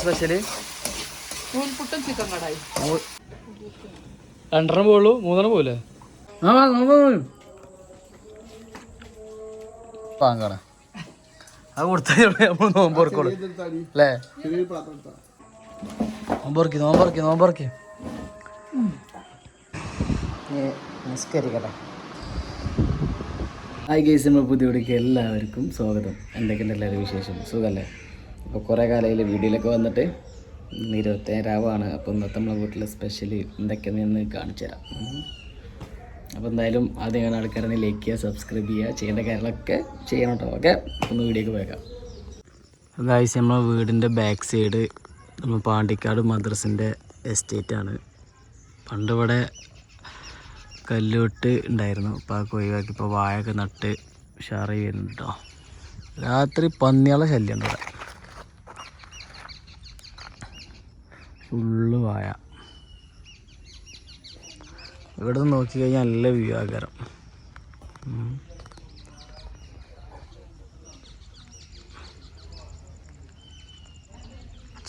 Special നൂൽപുട്ടും chicken kadai. രണ്ടെണ്ണം പോവുള്ളൂ മൂന്നെണ്ണം പോവില്ലേ? വാങ്ങാണ് അത് കൊടുത്താൽ നമ്മൾ നോമ്പോർക്കോളൂ അല്ലേ? നോമ്പോർക്കി നോമ്പോർക്കി നോമ്പോർക്കി നിസ്കരിക്കട്ടെ. ഹായ് ഗേസ് നമ്മൾ പുതിയ എല്ലാവർക്കും സ്വാഗതം. എന്തൊക്കെയുണ്ട് എല്ലാവരും വിശേഷം? സുഖമല്ലേ? അപ്പോൾ കുറേ കാലയിൽ വീഡിയോയിലൊക്കെ വന്നിട്ട്. ഇന്ന് ഇരുപത്തേഴ് രാവാണ് അപ്പോൾ ഇന്നത്തെ നമ്മളെ വീട്ടിലെ സ്പെഷ്യൽ എന്തൊക്കെയെന്ന് കാണിച്ചു തരാം. അപ്പോൾ എന്തായാലും ആദ്യം ഞാൻ ആൾക്കാരെ ലൈക്ക് ചെയ്യുക സബ്സ്ക്രൈബ് ചെയ്യുക ചെയ്യേണ്ട കാര്യങ്ങളൊക്കെ ചെയ്യണം കേട്ടോ. ഓക്കെ? ഒന്ന് വീഡിയോക്ക് പോയേക്കാം. അതായത് നമ്മളെ വീടിന്റെ ബാക്ക് സൈഡ് നമ്മൾ പാണ്ടിക്കാട് മദ്രസിന്റെ എസ്റ്റേറ്റാണ് പണ്ടിവിടെ കല്ലുവെട്ട് ഉണ്ടായിരുന്നു. അപ്പോൾ ആ ഒഴിവാക്കി. ഇപ്പോൾ വാഴയൊക്കെ നട്ട് ഉഷാറായി വരുന്നുണ്ട് കേട്ടോ. രാത്രി പന്നിയുള്ള ശല്യം ഉണ്ട് ഇവിടെ? ഫുള്ള് വായ. ഇവിടെ നിന്ന് നോക്കിക്കഴിഞ്ഞാൽ നല്ല വ്യൂ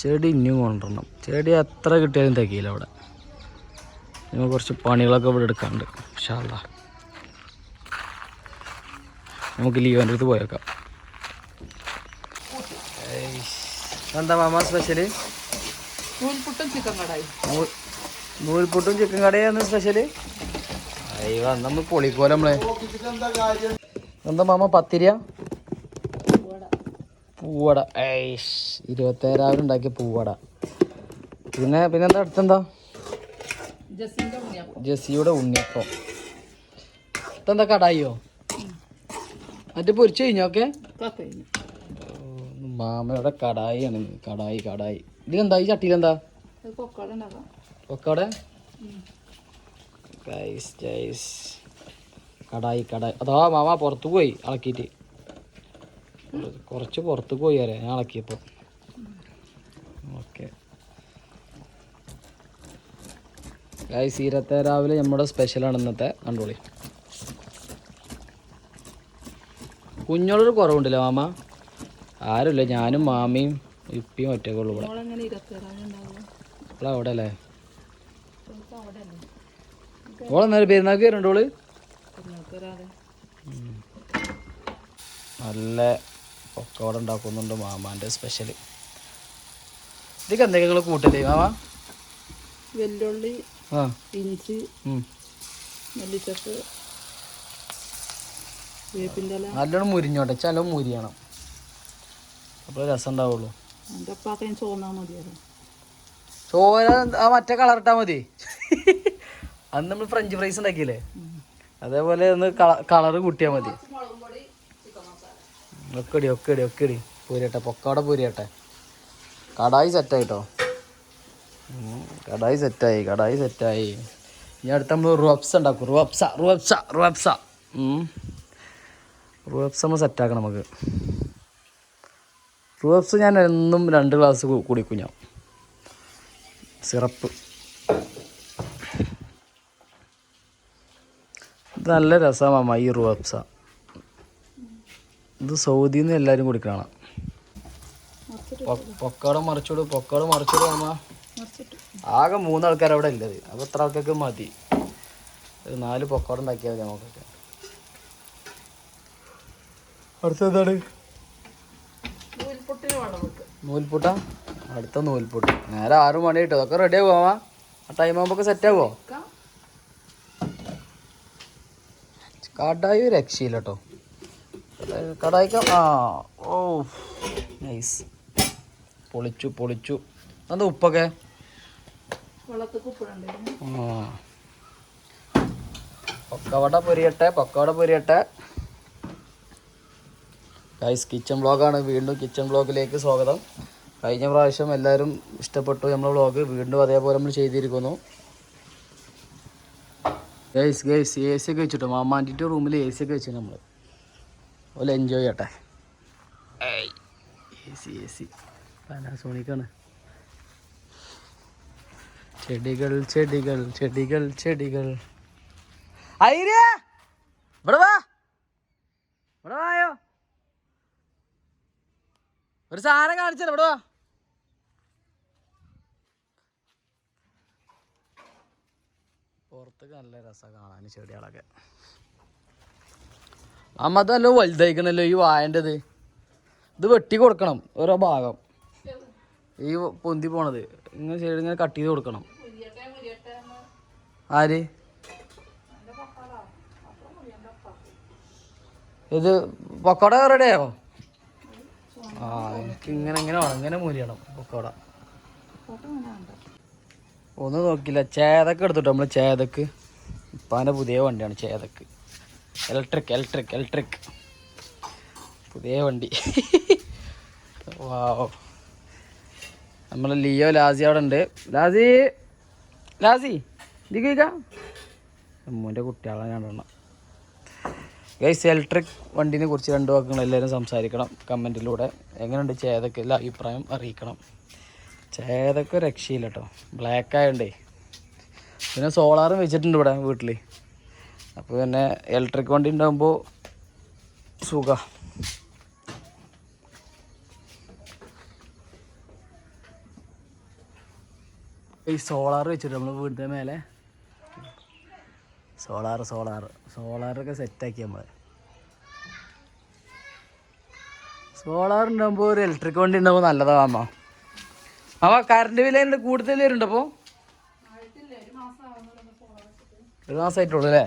ചെടി ഇനിയും കൊണ്ടുവരണം. ചെടി എത്ര കിട്ടിയാലും തികയില്ല അവിടെ. ഞങ്ങൾ കുറച്ച് പണികളൊക്കെ ഇവിടെ എടുക്കാനുണ്ട് ഷാള നമുക്ക് ലീവന്റെ അടുത്ത് പോയേക്കാം. എന്താ മാമ സ്പെഷ്യൽ നൂൽപുട്ടും ചിക്കൻ കടായി. നൂൽപുട്ടും ചിക്കൻ കടയാണ് സ്പെഷ്യൽ അയ്യോ നമ്മൾ പൊളിക്കോല നമ്മളെ. എന്താ മാമ പത്തിരിയ? പൂവട. ഏഷ് ഇരുപത്തേഴായിരം ഉണ്ടാക്കിയ പൂവട. പിന്നെ പിന്നെന്താ അടുത്തെന്താ? ജസ്സിയുടെ ഉണ്ണിയപ്പം. ഇതെന്താ കടായിയോ മറ്റേ പൊരിച്ചു കഴിഞ്ഞോ ഒക്കെ? ഒക്കെ കഴിഞ്ഞു. മാമയുടെ കടായിയാണ്. കടായി കടായി. ഇതിലെന്താ ഈ ചട്ടിയിലെന്താ? പൊക്കോട കടായി കടായി. അതാ മാമ പുറത്ത് പോയി ഇളക്കിയിട്ട് കുറച്ച് പുറത്ത് പോയി വരെ ഞാൻ ഇളക്കിയപ്പോൾ ഓക്കെ. ഗൈസ് ഈരത്തെ രാവിലെ നമ്മുടെ സ്പെഷ്യലാണ് ഇന്നത്തെ. കണ്ടോളി. കുഞ്ഞോളൊരു കുറവുണ്ടല്ലോ മാമ? ആരുമില്ല. ഞാനും മാമയും ഇപ്പിയും ഒറ്റക്കുള്ളൂ ഇവിടെ. ഇവിടെ അവിടെ അല്ലേ ഓളെ നേരെ പെരുന്നാൾക്ക് വരാതെ നല്ല പൊക്കവട ഉണ്ടാക്കുന്നുണ്ട് മാമാന്റെ സ്പെഷ്യൽ ഇതൊക്കെ എന്തൊക്കെ നിങ്ങൾ കൂട്ടല്ലേ മാമ? വെല്ലുള്ളി ആ. ഇഞ്ചി. മല്ലിച്ചപ്പ് നല്ലോണം മുരിഞ്ഞോട്ടെ. ചില മുരിയണം. അപ്പോൾ രസം ഉണ്ടാവുള്ളൂ. എന്റെ അപ്പാക്കയും ചോന്നാൽ മതിയല്ലോ ചോര ആ മറ്റേ കളർ ഇട്ടാൽ മതി. അന്ന് നമ്മൾ ഫ്രഞ്ച് ഫ്രൈസ് ഉണ്ടാക്കിയില്ലേ? അതേപോലെ ഒന്ന് കളർ കൂട്ടിയാൽ മതി. ഒക്കെടി ഒക്കെടി ഒക്കെടി പൂരിയട്ടെ പൊക്കാടെ പൂരിയട്ടെ. കടായി സെറ്റായിട്ടോ കടായി സെറ്റായി കടായി സെറ്റായി ഇനി അടുത്ത് നമ്മൾ റുവപ്സ ഉണ്ടാക്കും. റുവപ്സ റുവപ്സ റുവപ്സ റുവപ്സ നമ്മൾ സെറ്റാക്കണം നമുക്ക്. റുവപ്സ് ഞാൻ എന്നും രണ്ട് ഗ്ലാസ് കുടിക്കും ഞാൻ. സിറപ്പ്. ഇത് നല്ല രസമാണ് ഈ റോപ്സ ഇത് സൗദിയിൽ നിന്ന് എല്ലാവരും കുടിക്കണം പൊക്കാട് മറിച്ചോടും പൊക്കാട് മറിച്ചോടും അമ്മ ആകെ മൂന്നാൾക്കാർ അവിടെ ഇല്ലത്. അപ്പോൾ എത്ര ആൾക്കാർക്ക് മതി? ഒരു നാല് പൊക്കോട ഉണ്ടാക്കിയാൽ മതി നമുക്കൊക്കെ. അടുത്തെന്താണ് നൂൽപുട്ട? അടുത്ത നൂൽപൂട്ട്. നേരെ ആറു മണി കിട്ടും അതൊക്കെ റെഡി ആവുമോ ആ ടൈം ആകുമ്പോൾ സെറ്റ് ആവുമോ കടായി രക്ഷയില്ല കേട്ടോ കടായിക്ക ആ ഓ നൈസ് പൊളിച്ചു പൊളിച്ചു. എന്താ ഉപ്പൊക്കെ? ആ. പൊക്കവട പൊരിയട്ടെ പൊക്കവട പൊരിയട്ടെ. ഗൈസ് കിച്ചൺ വ്ളോഗാണ് വീണ്ടും കിച്ചൺ വ്ളോഗിലേക്ക് സ്വാഗതം. കഴിഞ്ഞ പ്രാവശ്യം എല്ലാവരും ഇഷ്ടപ്പെട്ടു നമ്മളെ വ്ളോഗ് വീണ്ടും അതേപോലെ നമ്മൾ ചെയ്തിരിക്കുന്നു. ഗൈസ് ഗൈസ് എ സി ഒക്കെ വെച്ചിട്ടു? മാമാന്റെ റൂമിൽ എ സി ഒക്കെ വെച്ചു നമ്മൾ അതുപോലെ എൻജോയ് ചെയ്യട്ടെ. എ സി എ സി പാനാസോണിക്കാണ് ചെടികൾ ചെടികൾ ചെടികൾ ചെടികൾ. ഐരിയ! ഇവിടെ വാ! ഒരു സാധനം കാണിച്ചാൽ ഇവിടെ പുറത്തൊക്കെ നല്ല രസമാണ് കാണാൻ ചെടികളൊക്കെ. അമ്മത് വലുതായിക്കണല്ലോ ഈ വായന്റെത്. ഇത് വെട്ടി കൊടുക്കണം ഓരോ ഭാഗം. ഈ പൊന്തി പോണത്. ഇങ്ങനെ സൈഡ് ഇങ്ങനെ കട്ട് ചെയ്ത് കൊടുക്കണം. ആര്? ഇത് പക്കോട റെഡിയായോ ആ ഇങ്ങനെ ഇങ്ങനെ വേണം ഇങ്ങനെ മൂലിയണം പക്കോട അങ്ങനെ ഒന്നും നോക്കില്ല ചേതക്ക് എടുത്തിട്ടോ നമ്മൾ ചേതക്ക്? ഇപ്പാന്റെ പുതിയ വണ്ടിയാണ് ചേതക്ക്. ഇലക്ട്രിക് ഇലക്ട്രിക് ഇലക്ട്രിക് പുതിയ വണ്ടി. വാവ് നമ്മളെ ലിയോ ലാസി അവിടെ ഉണ്ട്. ലാസി ലാസി ഇതിക്ക അമ്മൂന്റെ കുട്ടികളെ രണ്ടെണ്ണം ഗൈസ് ഇലക്ട്രിക് വണ്ടിനെ കുറിച്ച് രണ്ടു വാക്കുകൾ എല്ലാവരും സംസാരിക്കണം കമന്റിലൂടെ. എങ്ങനെയുണ്ട് ചേതക്ക് എല്ലാ അഭിപ്രായം അറിയിക്കണം. ചേതക്ക് രക്ഷയില്ല കേട്ടോ ബ്ലാക്ക് ആയതുകൊണ്ടേ പിന്നെ സോളാറും വെച്ചിട്ടുണ്ട് ഇവിടെ വീട്ടിൽ അപ്പോൾ പിന്നെ ഇലക്ട്രിക് വണ്ടി ഉണ്ടാകുമ്പോൾ സുഖ. ഈ സോളാർ വെച്ചിട്ട് നമ്മൾ വീടിന്റെ മേലെ സോളാർ സോളാർ. സോളാറൊക്കെ സെറ്റാക്കി നമ്മൾ സോളാർ ഉണ്ടാകുമ്പോൾ ഒരു ഇലക്ട്രിക് വണ്ടി ഉണ്ടാകുമ്പോൾ നല്ലതാണ് അമ്മ കറണ്ട് വില കൂടുതൽ വരുന്നുണ്ട് ഒരു മാസമായിട്ടുള്ളൂ അല്ലേ?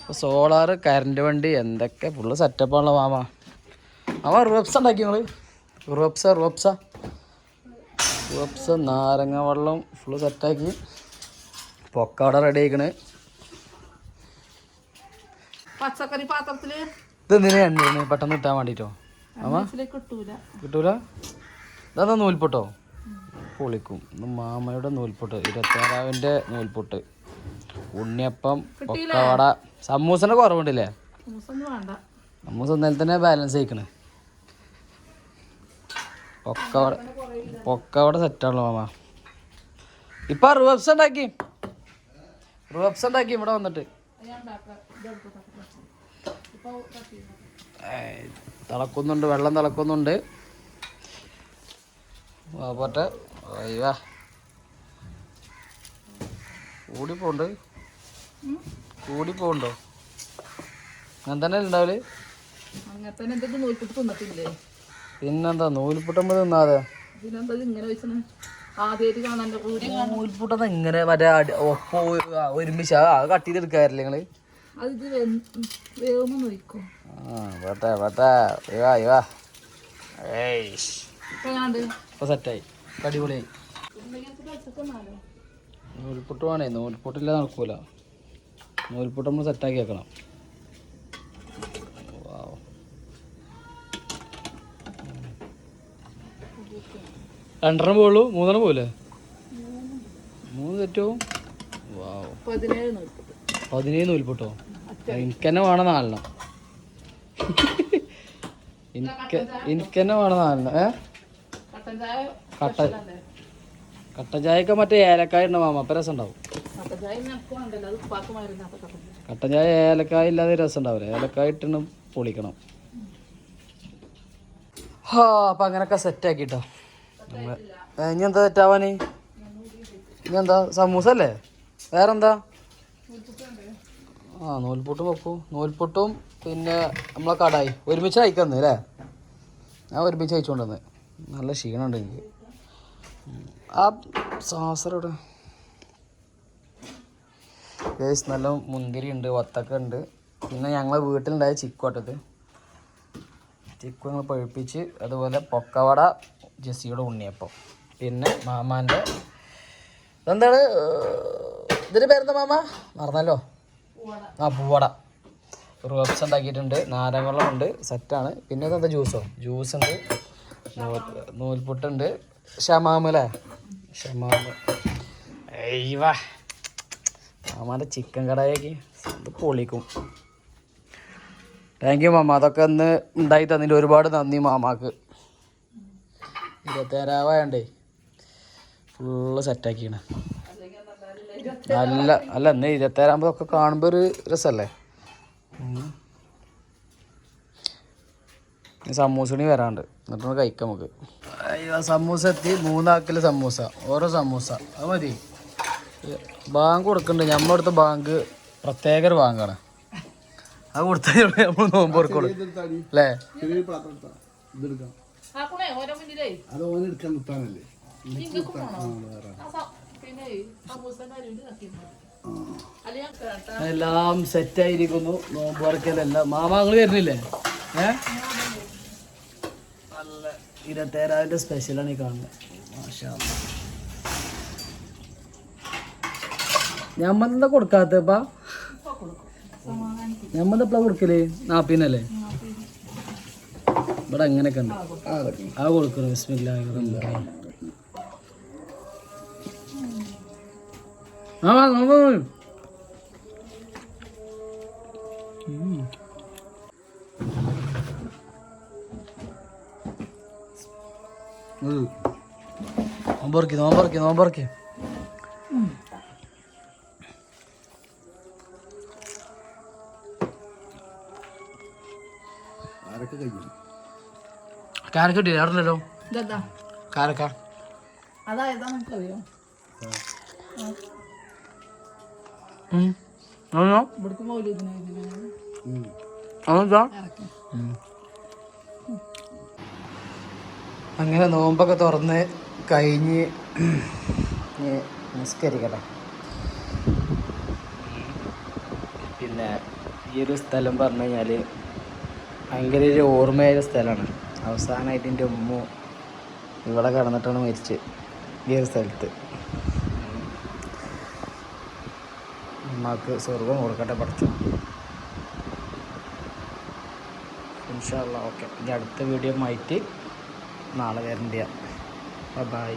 അപ്പോൾ സോളാർ കറണ്ട് വണ്ടി എന്തൊക്കെ ഫുള്ള് സെറ്റപ്പാണല്ലോ മാമ. അവ റുവപ്സ ഉണ്ടാക്കി നിങ്ങൾ റോപ്സ റോപ്സ റുവപ്സ നാരങ്ങ വെള്ളം ഫുള്ള് സെറ്റാക്കി പൊക്കവിടെ റെഡി ആയിക്കണ്. പച്ചക്കറി പാത്രത്തിൽ ഇത് എന്തിനാ എണ്ണ പെട്ടെന്ന് കിട്ടാൻ വേണ്ടിട്ടോ. കിട്ടൂല. കിട്ടൂല? ഇതാ നൂൽപ്പൊട്ടോ പൊളിക്കും. മാമയുടെ നൂൽപ്പൊട്ട് ഇരുപത്താറാവിന്റെ നൂൽപ്പൊട്ട് ഉണ്ണിയപ്പം പൊക്കവട സമൂസന്റെ കുറവുണ്ടല്ലേ? സമൂസ ഇന്നലെ തന്നെ ബാലൻസ് ആയിക്കണ്. പൊക്കവട പൊക്കവട സെറ്റാണല്ലോ മാമ. ഇപ്പൊ റുവബ്സ് ഉണ്ടാക്കി. റുവബ്സ് ഉണ്ടാക്കി. ഇവിടെ വന്നിട്ട്. തിളക്കുന്നുണ്ട് വെള്ളം തിളക്കുന്നുണ്ട്. പോട്ടെ. വാ. കൂടി പോണ്ട് കൂടി പോണ്ടോ അങ്ങനെ തന്നെ ഉണ്ടാവൽ അങ്ങനെ തന്നെ എന്തൊക്കെ നൂൽപ്പിട്ട് തിന്നിട്ടില്ലേ പിന്നെന്താ നൂൽപുട്ടമ്പത് തിന്നാതെ നൂൽപുട്ടത് ഇങ്ങനെ മറ്റേ ഒപ്പം ഒരുമിച്ച് അത് കട്ട് ചെയ്തെടുക്കാറില്ലേ നിങ്ങൾ? അത് ഇത് വേവുമ്പോൾ നോക്കും ആ പോട്ടെ പോട്ടെ ഇവാ ഇവാ. ഇപ്പൊ സെറ്റായി. അടിപൊളിയായി. നൂൽപുട്ട് വേണേ. നൂൽപുട്ടില്ല നടക്കൂല. നൂൽപുട്ട് നമ്മൾ സെറ്റാക്കി വെക്കണം. രണ്ടെണ്ണം പോവുള്ളൂ? മൂന്നെണ്ണം പോവില്ലേ മൂന്ന് തെറ്റവും വാവ് പതിനേഴ് നൂൽപ്പിട്ട് പതിനേഴ് നൂൽപുട്ടോ? എനിക്ക് തന്നെ വേണം നാലെണ്ണം. എനിക്ക് എനിക്ക് വേണം നാലെണ്ണം. ഏ? കട്ട കട്ടൻ ചായയൊക്കെ മറ്റേ ഏലക്കായ ഉണ്ടാവും അപ്പം രസം ഉണ്ടാവും കട്ടൻ ചായ ഏലക്കായ ഇല്ലാതെ രസം ഉണ്ടാവില്ല ഏലക്കായ ഇട്ടിട്ട് പൊളിക്കണം. ഹാ അപ്പം അങ്ങനെയൊക്കെ സെറ്റാക്കിട്ടോ. ഇനി എന്താ സെറ്റാവാനേ ഇനി എന്താ സമൂസ അല്ലേ? വേറെന്താ? ആ നൂൽപുട്ടും വെക്കും നൂൽപുട്ടും പിന്നെ നമ്മളെ കടായി. ഒരുമിച്ച് അയക്കുന്നു അല്ലേ? ഞാൻ ഒരുമിച്ച് അയച്ചുകൊണ്ടുവന്ന് നല്ല ക്ഷീണമുണ്ട് എനിക്ക്. ആ സാസറോടെ ഗേസ് നല്ല മുന്തിരി ഉണ്ട് വത്തക്ക ഉണ്ട്. പിന്നെ ഞങ്ങളെ വീട്ടിലുണ്ടായ ചിക്കോട്ടത് ചിക്കു ഞങ്ങൾ പഴുപ്പിച്ച് അതുപോലെ പൊക്കവട ജെസ്സിയുടെ ഉണ്ണിയപ്പം. പിന്നെ മാമാന്റെ എന്താണ് ഇതിന്റെ പേരെന്താ മാമ? മറന്നല്ലോ. ആ പൂവട. റോബ്സ് ഉണ്ടാക്കിയിട്ടുണ്ട്. നാരങ്ങ വെള്ളം ഉണ്ട് സെറ്റാണ് പിന്നെ എന്താ ജ്യൂസോ ജ്യൂസ് ഉണ്ട്. നൂൽപുട്ടുണ്ട്. ഷമാമ് അല്ലേ? ചിക്കൻ കടായൊക്കെ പൊളിക്കും. താങ്ക് യു മാമ. അതൊക്കെ ഒന്ന് ഉണ്ടായി തന്നിട്ട് ഒരുപാട് നന്ദി മാമാക്ക്. ഇരുപത്തേരാവായണ്ടേ ഫുള്ള് സെറ്റാക്കിയാണ് നല്ല അല്ല ഇന്ന് ഇരുപത്തേരാകുമ്പോൾ ഒക്കെ കാണുമ്പോൾ ഒരു രസമല്ലേ. സമൂസണി വരാണ്ട്. എന്നിട്ടൊന്ന് കഴിക്കാം നമുക്ക്. അയ്യോ സമൂസ എത്തി. മൂന്നാക്കിൽ സമൂസ. ഓരോ സമൂസ. അത് മതി. ബാങ്ക് കൊടുക്കണ്ട്. നമ്മളടുത്ത ബാങ്ക് പ്രത്യേക ഒരു ബാങ്കാണ്. അത് കൊടുത്താൽ നമ്മൾ നോമ്പ് കൊടുക്കുള്ളൂ അല്ലേ? അത് ഓനെടുക്കാൻ നിർത്താനല്ലേ ഞാൻ എല്ലാം സെറ്റ് ആയിരിക്കുന്നു. നോമ്പ് വറക്കലെല്ലാം മാമാങ്ങൾ വരുന്നില്ലേ? ഏ? നല്ല ഇരുപത്തേരാവിന്റെ സ്പെഷ്യലാണ് ഈ കാണുന്നത് മാഷാ അല്ലാ. ഞമ്മന്താ കൊടുക്കാത്തപ്പാ ഞമ്മന്താ കൊടുക്കൽ? നാപ്പീനല്ലേ? ഇവിടെ അങ്ങനെയൊക്കെ ഉണ്ട്. ആ കൊടുക്കണം. ബിസ്മില്ലാഹിർ നോമ്പറക്കി നോമ്പറക്കി നോമ്പറക്കി കാരക്ക കിട്ടിയില്ല അറിയില്ലല്ലോ ഇതെന്താ കാരക്ക അതായതാ നമുക്കറിയോ അങ്ങനെ നോമ്പൊക്കെ തുറന്ന് കഴിഞ്ഞ് നമസ്കരിക്കട്ടെ പിന്നെ ഈ ഒരു സ്ഥലം പറഞ്ഞു കഴിഞ്ഞാൽ ഭയങ്കര ഒരു ഓർമ്മയായ സ്ഥലമാണ്. അവസാനമായിട്ട് എന്റെ ഉമ്മ ഇവിടെ കിടന്നിട്ടാണ് മരിച്ചത് ഈ ഒരു സ്ഥലത്ത്. ഉമ്മാക്ക് സ്വർഗം കൊടുക്കട്ടെ പഠിച്ചു. ഇൻഷാല്ല ഓക്കെ. ഇനി അടുത്ത വീഡിയോ ആയിട്ട് നാളെ വരണ്ട ബൈ.